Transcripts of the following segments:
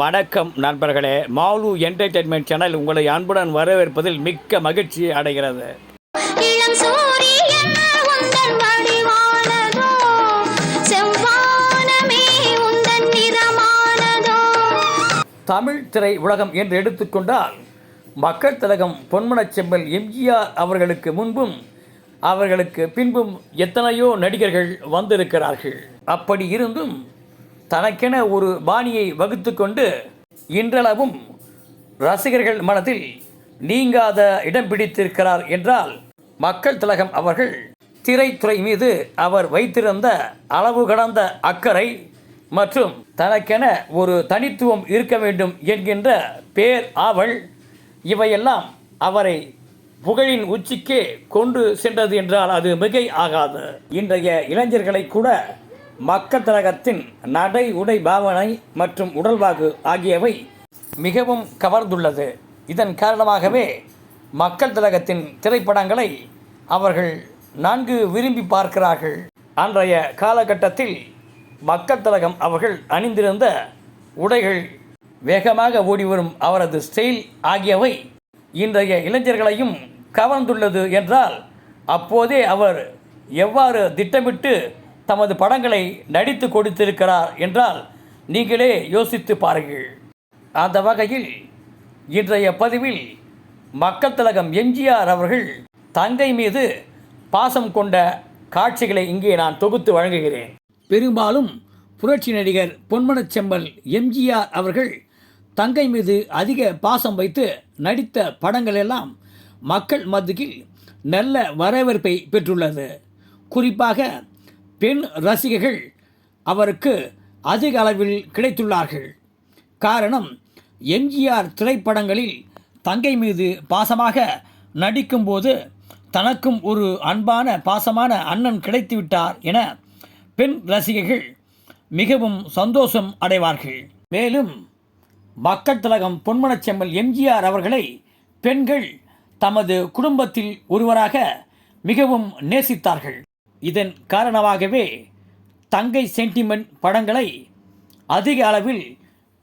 வணக்கம் நண்பர்களே. Mall entertainment channel உங்களை அன்புடன் வரவேற்பதில் மிக்க மகிழ்ச்சி அடைகிறது. தமிழ் திரை உலகம் என்று எடுத்துக்கொண்டால் மக்கள் திலகம் பொன்மனச் செம்மல் எம்ஜிஆர் அவர்களுக்கு முன்பும் அவர்களுக்கு பின்பும் எத்தனையோ நடிகர்கள் வந்திருக்கிறார்கள். அப்படி இருந்தும் தனக்கென ஒரு பாணியை வகுத்து கொண்டு இன்றளவும் ரசிகர்கள் மனதில் நீங்காத இடம் பிடித்திருக்கிறார் என்றால் மக்கள் திலகம் அவர்கள் திரைத்துறை மீது அவர் வைத்திருந்த அளவு கடந்த அக்கறை மற்றும் தனக்கென ஒரு தனித்துவம் இருக்க வேண்டும் என்கின்ற பேர் ஆவல் இவையெல்லாம் அவரை புகழின் உச்சிக்கே கொண்டு சென்றது என்றால் அது மிகை ஆகாது இன்றைய இளைஞர்களை கூட மக்கத்தலகத்தின் நடை உடை பாவனை மற்றும் உடல்வாகு ஆகியவை மிகவும் கவர்ந்துள்ளது. இதன் காரணமாகவே மக்கள் திலகத்தின் திரைப்படங்களை அவர்கள் நன்கு விரும்பி பார்க்கிறார்கள். அன்றைய காலகட்டத்தில் மக்கள் திலகம் அவர்கள் அணிந்திருந்த உடைகள் வேகமாக ஓடிவரும் அவரது ஸ்டைல் ஆகியவை இன்றைய இளைஞர்களையும் கவர்ந்துள்ளது என்றால் அப்போதே அவர் எவ்வாறு திட்டமிட்டு தமது படங்களை நடித்து கொடுத்திருக்கிறார் என்றால் நீங்களே யோசித்து பாருங்கள். அந்த வகையில் இன்றைய பதிவில் மக்கள் திலகம் எம்ஜிஆர் அவர்கள் தங்கை மீது பாசம் கொண்ட காட்சிகளை இங்கே நான் தொகுத்து வழங்குகிறேன். பெரும்பாலும் புரட்சி நடிகர் பொன்மனச் செம்மல் எம்ஜிஆர் அவர்கள் தங்கை மீது அதிக பாசம் வைத்து நடித்த படங்கள் எல்லாம் மக்கள் மத்தியில் நல்ல வரவேற்பை பெற்றுள்ளது. குறிப்பாக பெண் ரசிகர்கள் அவருக்கு அதிக அளவில் கிடைத்துள்ளார்கள். காரணம் எம்ஜிஆர் திரைப்படங்களில் தங்கை மீது பாசமாக நடிக்கும்போது தனக்கும் ஒரு அன்பான பாசமான அண்ணன் கிடைத்துவிட்டார் என பெண் ரசிகர்கள் மிகவும் சந்தோஷம் அடைவார்கள். மேலும் மக்கள் திலகம் பொன்மனச்செம்மல் எம்ஜிஆர் அவர்களை பெண்கள் தமது குடும்பத்தில் ஒருவராக மிகவும் நேசித்தார்கள். இதன் காரணமாகவே தங்கை சென்டிமெண்ட் படங்களை அதிக அளவில்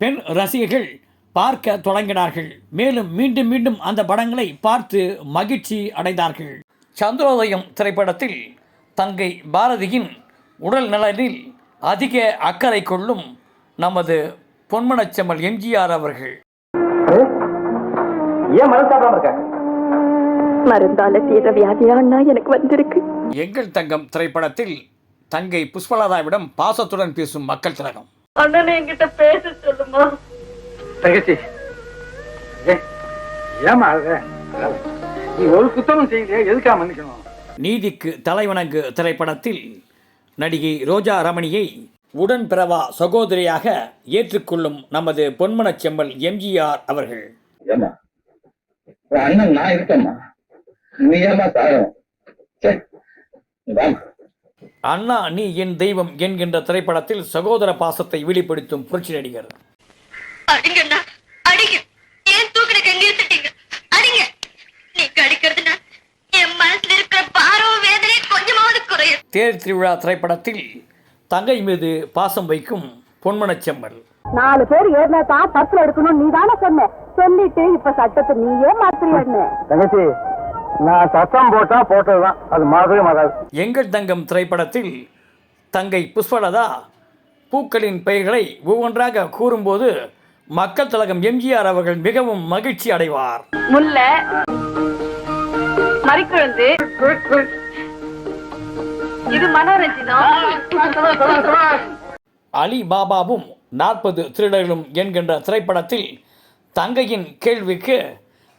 பெண் ரசிகர்கள் பார்க்க தொடங்கினார்கள். மேலும் மீண்டும் மீண்டும் அந்த படங்களை பார்த்து மகிழ்ச்சி அடைந்தார்கள். சந்திரோதயம் திரைப்படத்தில் தங்கை பாரதியின் உடல் நலனில் அதிக அக்கறை கொள்ளும் நமது பொன்மனச்செம்மல் எம்ஜிஆர் அவர்கள். ஏன் மருந்து இருக்காங்க மருந்தால தீர வியாதியான்னா எனக்கு வந்திருக்கு. எங்கள் தங்கம் திரைப்படத்தில் தங்கை புஷ்பலதாவிடம் பாசத்துடன் பேசும் மக்கள் திலகம். அண்ணனை என்கிட்ட பேச சொல்லுமா? தங்கச்சி ஏமா? நீ ஒரு குத்தமும் செய்யலையே? எதுக்கா மன்னிக்கணும்? நீதிக்கு தலைவணங்கு திரைப்படத்தில் நடிகை ரோஜா ரமணியை உடன் பிறவா சகோதரியாக ஏற்றுக்கொள்ளும் நமது பொன்மனச் செம்மல் எம்ஜிஆர் அவர்கள். அண்ணன் நான் இருக்கேம்மா. நீ ஏமா சாகணும் சரி அண்ணா நீ என் தெய்வம் என்கின்ற திரைப்படத்தில் சகோதர பாசத்தை வெளிப்படுத்தும் புரட்சி நடிகர். தேர் திருவிழா திரைப்படத்தில் தங்கை மீது பாசம் வைக்கும் பொன்மனச் செம்மல். நாலு பேர் ஏறினா தான் பத்துல எடுக்கணும் நீ தானே சொன்ன. சொல்லிட்டு இப்ப சட்டத்தை நீயே மாத்திரியன்னு தங்கச்சி நான் சத்தம் போட்டா போட்டதுதான். அது மாறவே மாறாது. எங்கள் தங்கம் திரைப்படத்தில் தங்கை புஷ்பலதா பூக்களின் பெயர்களை ஒவ்வொன்றாக கூறும்போது மக்கள் திலகம் எம்ஜிஆர் அவர்கள் மிகவும் மகிழ்ச்சி அடைவார். முல்லை மறிக்குழந்து. இது மனோரஞ்சிதம் அலி பாபாவும் நாற்பது திருடர்களும் என்கின்ற திரைப்படத்தில் தங்கையின் கேள்விக்கு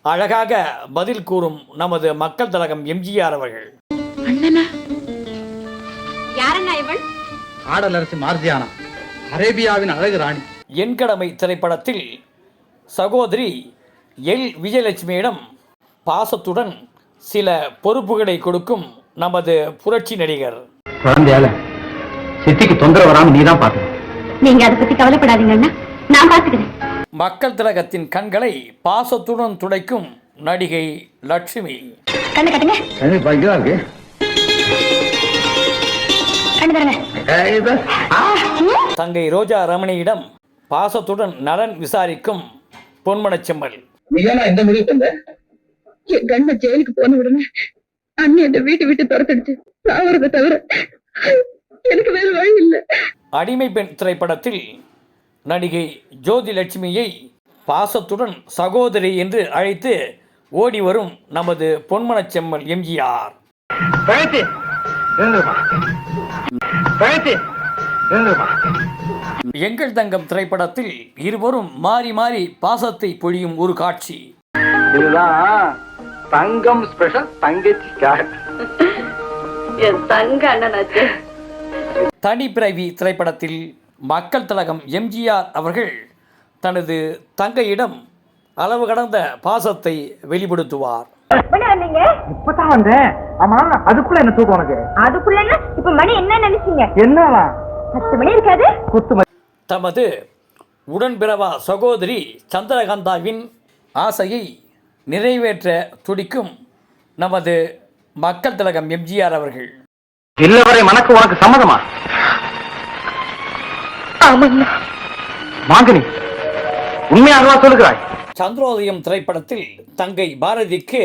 அழகாக பதில் கூறும் நமது மக்கள் திலகம் எம்ஜிஆர் அவர்கள். யாரண்ணா இவள்? ஆடல் அரசி மார்ஜியானா அரேபியாவின் அழகு ராணி. என் கடமை திரைப்படத்தில் சகோதரி எல் விஜயலட்சுமியிடம் பாசத்துடன் சில பொறுப்புகளை கொடுக்கும் நமது புரட்சி நடிகர். குழந்தையால சித்திக்கு தொந்தரவு வராம நீ தான் பாக்கணும் நீங்க அதை பத்தி கவலைப்படாதீங்க அண்ணா. நான் பாத்துக்கிறேன் மக்கள் திலகத்தின் கண்களை பாசத்துடன் துடைக்கும் நடிகை லட்சுமி. தங்கை ரோஜா ரமணியிடம் பாசத்துடன் நலன் விசாரிக்கும் பொன்மனச்செம்மல் இந்த எங்க ஜெயிலுக்கு போன உடனே அண்ணி என்ன வீட்டு விட்டு துரத்தடிச்சு. சாவறத தவிர எனக்கு வேற வழி இல்ல. அடிமை பெண் திரைப்படத்தில் நடிகை ஜோதி லட்சுமியை பாசத்துடன் சகோதரி என்று அழைத்து ஓடி வரும் நமது பொன்மனச்செம்மல் எம்ஜிஆர். எங்கள் தங்கம் திரைப்படத்தில் இருவரும் மாறி மாறி பாசத்தை பொழியும் ஒரு காட்சி. இதுதான் தங்கம் ஸ்பெஷல் தங்கச்சி அண்ணனாச்சு. தனிப்பிறவி திரைப்படத்தில் மக்கள் திலகம் எம்ஜிஆர் அவர்கள் தனது தங்கையிடம் அளவு கடந்த பாசத்தை வெளிப்படுத்துவார். இப்பதான் வந்தேன். ஆமா அதுக்குள்ள என்ன தூக்கம் உனக்கு? அதுக்குள்ள இப்ப மணி என்ன நினைச்சீங்க? என்னவா? பத்து மணி இருக்காது? குத்து தமது உடன்பிறவா சகோதரி சந்திரகாந்தாவின் ஆசையை நிறைவேற்ற துடிக்கும் நமது மக்கள் திலகம் எம்ஜிஆர் அவர்கள். இல்ல வரை மனக்கு உனக்கு சம்மதமா? ஆமாண்ணா மாங்கனி உண்மையாகவா சொல்லுகிறாய்? சந்திரோதயம் திரைப்படத்தில் தங்கை பாரதிக்கு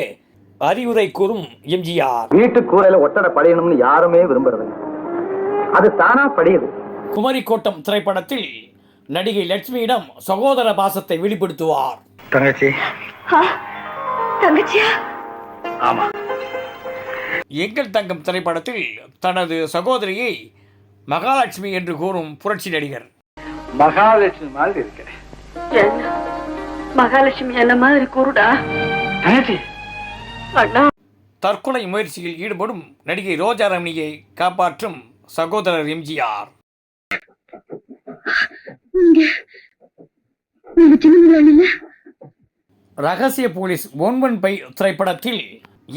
அறிவுரை கூறும் எம்ஜிஆர். வீட்டு கூரையில ஒட்டடை படையணும்னு யாருமே விரும்புறது அது தானா படியுது. குமரிக்கோட்டம் திரைப்படத்தில் நடிகை லட்சுமியிடம் சகோதர பாசத்தை வெளிப்படுத்துவார். தங்கச்சி. தங்கச்சியா? ஆமா. எங்கள் தங்கம் திரைப்படத்தில் தனது சகோதரியை மகாலட்சுமி என்று கூறும் புரட்சி நடிகர். மகாலட்சுமி மாதிரி இருக்க என்ன? மகாலட்சுமி என்ன மாதிரி கூறுடா அண்ணா. தற்கொலை முயற்சியில் ஈடுபடும் நடிகை ரோஜா ரமணியை காப்பாற்றும் சகோதரர் எம்ஜிஆர். ரகசிய போலீஸ் ஒன்பன் பை திரைப்படத்தில்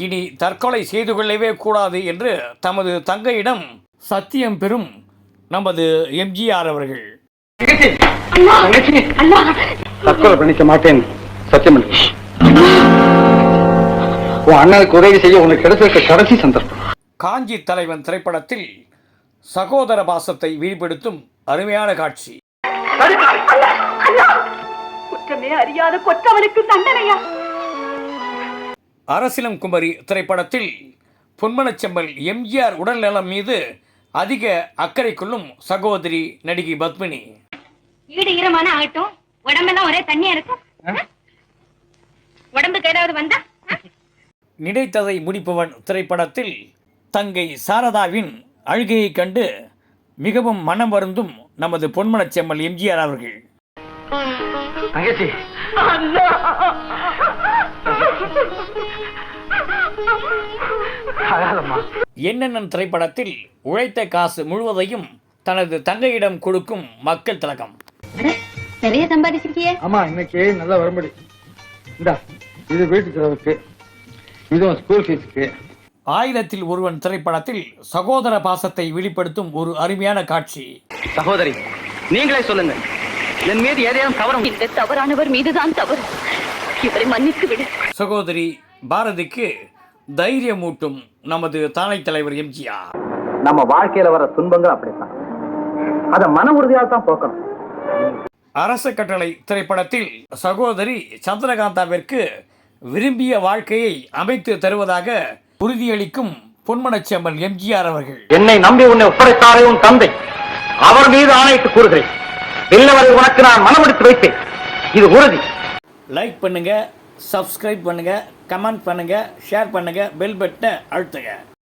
இனி தற்கொலை செய்து கொள்ளவே கூடாது என்று தமது தங்கையிடம் சத்தியம் பெறும் நமது எம்ஜிஆர் அவர்கள். தற்கொலை பண்ணிக்க மாட்டேன் சத்தியம். உன் அண்ணனுக்கு உதவி செய்ய உனக்கு கிடைச்சிருக்க கடைசி சந்தர்ப்பம். காஞ்சி தலைவன் திரைப்படத்தில் சகோதர பாசத்தை வெளிப்படுத்தும் அருமையான காட்சி. குற்றமே அறியாத கொற்றவனுக்கு தண்டனையா? அரசிலம் குமரி திரைப்படத்தில் பொன்மனச்செம்மல் எம்ஜிஆர் உடல்நலம் மீது அதிக அக்கறை கொள்ளும் சகோதரி நடிகை பத்மினி. வீடு ஈரமான ஆகட்டும். உடம்பெல்லாம் ஒரே தண்ணியா இருக்கும். உடம்புக்கு ஏதாவது வந்தா? நினைத்ததை முடிப்பவன் திரைப்படத்தில் தங்கை சாரதாவின் அழுகையைக் கண்டு மிகவும் மனம் வருந்தும் நமது பொன்மனச்செம்மல் எம்ஜிஆர் அவர்கள். தங்கச்சி. என்னென்ன திரைப்படத்தில் உழைத்த காசு முழுவதையும் தனது தங்கையிடம் கொடுக்கும் மக்கள் திலகம். நிறைய சம்பாதிச்சிருக்கியே. ஆமா இன்னைக்கு நல்லா வரும்படி. இந்தா இது வீட்டு செலவுக்கு இதுவும் ஸ்கூல் ஃபீஸுக்கு ஆயிரத்தில் ஒருவன் திரைப்படத்தில் சகோதர பாசத்தை வெளிப்படுத்தும் ஒரு அருமையான காட்சி. சகோதரி நீங்களே சொல்லுங்க என் மீது ஏதேனும் தவறும் இந்த தவறானவர் மீதுதான் தவறு. இவரை மன்னித்து விடு. சகோதரி பாரதிக்கு தைரியமூட்டும் நமது தானை தலைவர் எம்ஜிஆர். நம்ம வாழ்க்கையில வர துன்பங்கள் அப்படித்தான். அத மன உறுதியால் தான் போக்கணும். அரச கட்டளை திரைப்படத்தில் சகோதரி சந்திரகாந்தாவிற்கு விரும்பிய வாழ்க்கையை அமைத்து தருவதாக உறுதியளிக்கும் பொன்மனச்செம்மல் எம்ஜிஆர் அவர்கள். என்னை நம்பி உன்னை ஒப்படைத்தாரே உன் தந்தை. அவர் மீது ஆணையிட்டு கூறுகிறேன். இல்லவரை உனக்கு நான் மனமெடுத்து வைத்தேன். இது உறுதி. லைக் பண்ணுங்க சப்ஸ்கிரைப் பண்ணுங்க கமெண்ட் பண்ணுங்க ஷேர் பண்ணுங்க பெல் பட்டனை அழுத்துங்க.